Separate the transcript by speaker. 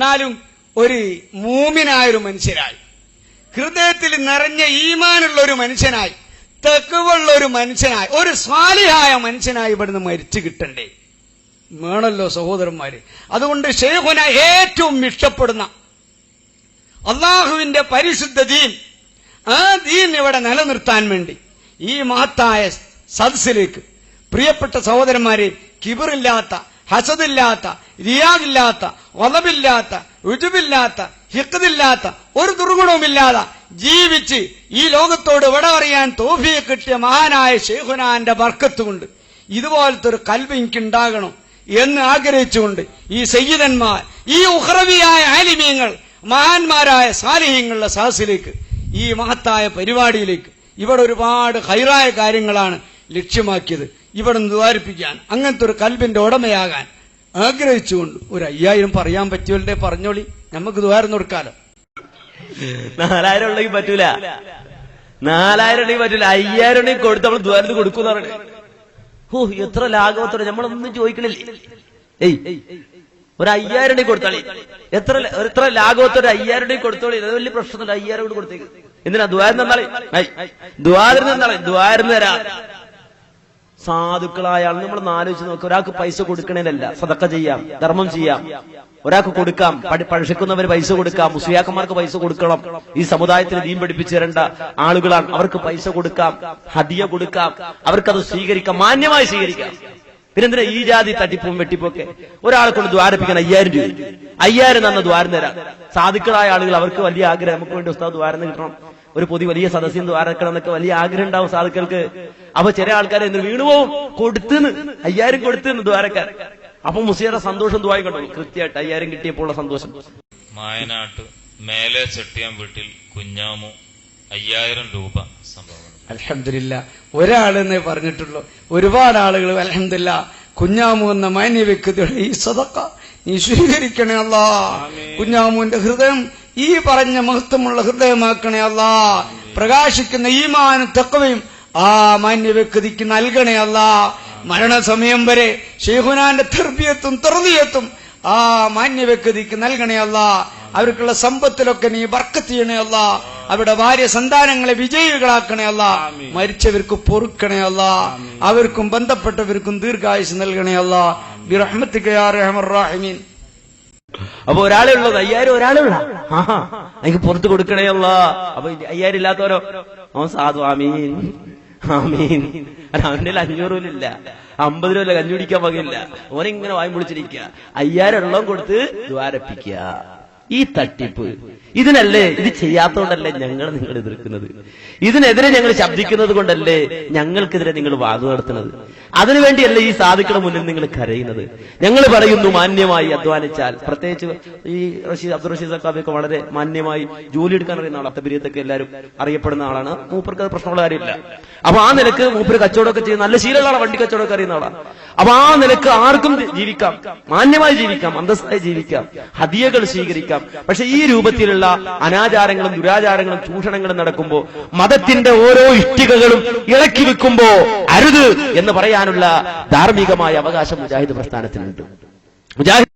Speaker 1: എന്നാലും ഒരു മൂമിനായ ഒരു ഹൃദയത്തിൽ നിറഞ്ഞ ഈമാനുള്ള ഒരു മനുഷ്യനായി. തെക്കുവുള്ള ഒരു മനുഷ്യനായി. ഒരു സ്വാലിഹായ മനുഷ്യനായി ഇവിടുന്ന് മരിച്ചു കിട്ടണ്ടേ. വേണല്ലോ സഹോദരന്മാര്. അതുകൊണ്ട് ഷെയ്ഖുന ഏറ്റവും ഇഷ്ടപ്പെടുന്ന അള്ളാഹുവിന്റെ പരിശുദ്ധ ദീൻ ആ ദീൻ ഇവിടെ നിലനിർത്താൻ വേണ്ടി ഈ മഹത്തായ സദസ്സിലേക്ക് പ്രിയപ്പെട്ട സഹോദരന്മാരെ കിബറില്ലാത്ത ഹസദില്ലാത്ത റിയാദില്ലാത്ത വലമില്ലാത്ത ഉജുബില്ലാത്ത ഹിക്കതില്ലാത്ത ഒരു ദുർഗുണവുമില്ലാതെ ജീവിച്ച് ഈ ലോകത്തോട് വിട അറിയാൻ തോഫിയെ കിട്ടിയ മഹാനായ ഷെയ്ഖുനാന്റെ വർക്കത്തുകൊണ്ട് ഇതുപോലത്തെ ഒരു കൽവ് എനിക്കുണ്ടാകണം എന്ന് ആഗ്രഹിച്ചുകൊണ്ട് ഈ സയ്യിദന്മാർ ഈ ഉഹ്റവിയായ ആലിമീങ്ങൾ മഹാന്മാരായ സാലിഹ്യങ്ങളുടെ സഹസിലേക്ക് ഈ മഹത്തായ പരിപാടിയിലേക്ക്. ഇവിടെ ഒരുപാട് ഹൈറായ കാര്യങ്ങളാണ് ലക്ഷ്യമാക്കിയത്. ഇവിടെ നിന്ന് ദ്വാരിപ്പിക്കാൻ അങ്ങനത്തെ ഒരു കൽബിന്റെ ഉടമയാകാൻ ആഗ്രഹിച്ചുകൊണ്ട് ഒരു അയ്യായിരം പറയാൻ പറ്റുമല്ലേ പറഞ്ഞോളി. നമുക്ക് ദ്വാരം കൊടുക്കാലോ.
Speaker 2: നാലായിരം ഉണ്ടെങ്കിൽ പറ്റൂല. നാലായിരം ഉണ്ടെങ്കിൽ പറ്റൂല. അയ്യായിരം ഉണ്ടെങ്കിൽ കൊടുത്ത് നമ്മൾ ദ്വാരത്ത് കൊടുക്കും ഓ എത്ര ലാഘവത്തോടെ. നമ്മളൊന്നും ചോദിക്കണില്ലേ. ഏയ് ഒരു അയ്യായിരം ഉണ്ടെങ്കിൽ കൊടുത്താളി. എത്ര എത്ര ലാഘവത്തോടെ അയ്യായിരം ഉണ്ടെങ്കിൽ കൊടുത്തോളി. അത് വലിയ പ്രശ്നമില്ല അയ്യായിരം കൊണ്ട് കൊടുത്തേക്ക്. എന്തിനാ ദ്വാരം തന്നാളി? ദ്വാരം തന്നാളി. ദ്വാരം തരാ. സാധുക്കളായ ആൾ നമ്മൾ ആലോചിച്ച് നോക്കുക ഒരാൾക്ക് പൈസ കൊടുക്കണേനല്ല സതക്ക ചെയ്യാം. ധർമ്മം ചെയ്യാം. ഒരാൾക്ക് കൊടുക്കാം. പഠി- പൈസ കൊടുക്കാം. മുസ്ലിയാക്കന്മാർക്ക് പൈസ കൊടുക്കണം. ഈ സമുദായത്തിന് ദീൻ പഠിപ്പിച്ചു തരേണ്ട ആളുകളാണ്. അവർക്ക് പൈസ കൊടുക്കാം. ഹദിയ കൊടുക്കാം. അവർക്കത് സ്വീകരിക്കാം. മാന്യമായി സ്വീകരിക്കാം. പിന്നെന്തിനാ ഈ ജാതി തട്ടിപ്പും വെട്ടിപ്പൊക്കെ? ഒരാളെ കൊണ്ട് ദ്വാരപ്പിക്കാൻ അയ്യായിരം രൂപ. അയ്യായിരം തന്ന ദ്വാരം തരാം. സാധുക്കളായ ആളുകൾ അവർക്ക് വലിയ ആഗ്രഹം. നമുക്ക് വേണ്ടി ഉസ്താദ് ദ്വാരം കിട്ടണം ഒരു പൊതി വലിയ സദസ്യം ആരക്കണം എന്നൊക്കെ വലിയ ആഗ്രഹം ഉണ്ടാവും സാധുക്കൾക്ക്. അപ്പൊ ചില ആൾക്കാരെ എന്ത് വീണുപോകും കൊടുത്തുന്ന്. അയ്യായിരം കൊടുത്തുന്ന് ദ്വാരക്കാർ. അപ്പൊ മുസിയുടെ സന്തോഷം ദ്വാരം കണ്ടു? കൃത്യമായിട്ട് അയ്യായിരം കിട്ടിയപ്പോൾ സന്തോഷം.
Speaker 3: മായനാട്ട് മേലെ ചെട്ടിയാൻ വീട്ടിൽ കുഞ്ഞാമു അയ്യായിരം രൂപ സംഭാവന
Speaker 1: അലഹമില്ല ഒരാളെന്നേ പറഞ്ഞിട്ടുള്ളൂ. ഒരുപാട് ആളുകൾ അലഹമില്ല കുഞ്ഞാമു എന്ന മാന്യ വ്യക്തിയുടെ ഈ സതക്ക നീ സ്വീകരിക്കണേ അല്ല കുഞ്ഞാമുവിന്റെ ഹൃദയം ഈ പറഞ്ഞ മഹത്വമുള്ള ഹൃദയമാക്കണേ അല്ല. പ്രകാശിക്കുന്ന ഈമാനും തക്കവയും ആ മാന്യ വ്യക്തിക്ക് നൽകണേ അല്ല. മരണസമയം വരെ ഷെയ്ഖുനാന്റെ തെർബിയത്തും തെറുതിയത്തും ആ മാന്യ വ്യക്തിക്ക് നൽകണേ അല്ല. അവർക്കുള്ള സമ്പത്തിലൊക്കെ നീ ബർക്കത്ത് ചെയ്യണേ അല്ല. അവരുടെ ഭാര്യ സന്താനങ്ങളെ വിജയികളാക്കണേ അല്ല. മരിച്ചവർക്ക് പൊറുക്കണേ അല്ല. അവർക്കും ബന്ധപ്പെട്ടവർക്കും ദീർഘായുസ് നൽകണേ അല്ല. ബിറഹ്മത്തിക്കയാറഹമീൻ
Speaker 2: അപ്പൊ ഒരാളെ ഉള്ളത് അയ്യായിരം ഒരാളെ ഉള്ള. ആഹാ. എനിക്ക് പുറത്ത് കൊടുക്കണേ അല്ല. അപ്പൊ അയ്യായിരം ഇല്ലാത്തവരോ? ഓ സാധു ആമീൻ. ആമീൻ. അല്ല അവന്റെ കയ്യിൽ അഞ്ഞൂറ് രൂപ ഇല്ല. അമ്പത് രൂപ കഞ്ഞി കുടിക്കാൻ വകയില്ല. ഓനിങ്ങനെ വായും പൊളിച്ചിരിക്കുക അയ്യായിരം ഉള്ളം കൊടുത്ത് ദ്വാരപ്പിക്കുക. ഈ തട്ടിപ്പ്. ഇതിനല്ലേ ഇത് ചെയ്യാത്തതുകൊണ്ടല്ലേ ഞങ്ങൾ നിങ്ങൾ എതിർക്കുന്നത്? ഇതിനെതിരെ ഞങ്ങൾ ശബ്ദിക്കുന്നത് കൊണ്ടല്ലേ ഞങ്ങൾക്കെതിരെ നിങ്ങൾ വാദം നടത്തുന്നത്? അതിനുവേണ്ടിയല്ലേ ഈ സാധുക്കളുടെ മുന്നിൽ നിങ്ങൾ കരയുന്നത്? ഞങ്ങൾ പറയുന്നു മാന്യമായി അധ്വാനിച്ചാൽ. പ്രത്യേകിച്ച് ഈ റഷീദ് അബ്ദുൾ റഷീദ് സക്കാബിയൊക്കെ വളരെ മാന്യമായി ജോലി എടുക്കാൻ അറിയുന്ന ആളാണ്. അത്തബിരിയത്തൊക്കെ എല്ലാവരും അറിയപ്പെടുന്ന ആളാണ്. മൂപ്പർക്ക് അത് പ്രശ്നമുള്ള കാര്യമില്ല. അപ്പൊ ആ നിലയ്ക്ക് മൂപ്പര് കച്ചവടമൊക്കെ ചെയ്യുന്ന നല്ല ശീലമുള്ള വണ്ടി കച്ചവടമൊക്കെ അറിയുന്ന ആളാണ്. അപ്പൊ ആ നിലയ്ക്ക് ആർക്കും ജീവിക്കാം. മാന്യമായി ജീവിക്കാം അന്തസ്സായി ജീവിക്കാം. ഹദിയകൾ സ്വീകരിക്കാം. പക്ഷെ ഈ രൂപത്തിലുള്ള അനാചാരങ്ങളും ദുരാചാരങ്ങളും ചൂഷണങ്ങളും നടക്കുമ്പോ മതത്തിന്റെ ഓരോ ഇഷ്ടികകളും ഇളക്കി വെക്കുമ്പോ അരുത് എന്ന് പറയാനുള്ള ധാർമ്മികമായ അവകാശം മുജാഹിദ് പ്രസ്ഥാനത്തിനുണ്ട്. മുജാഹിദ്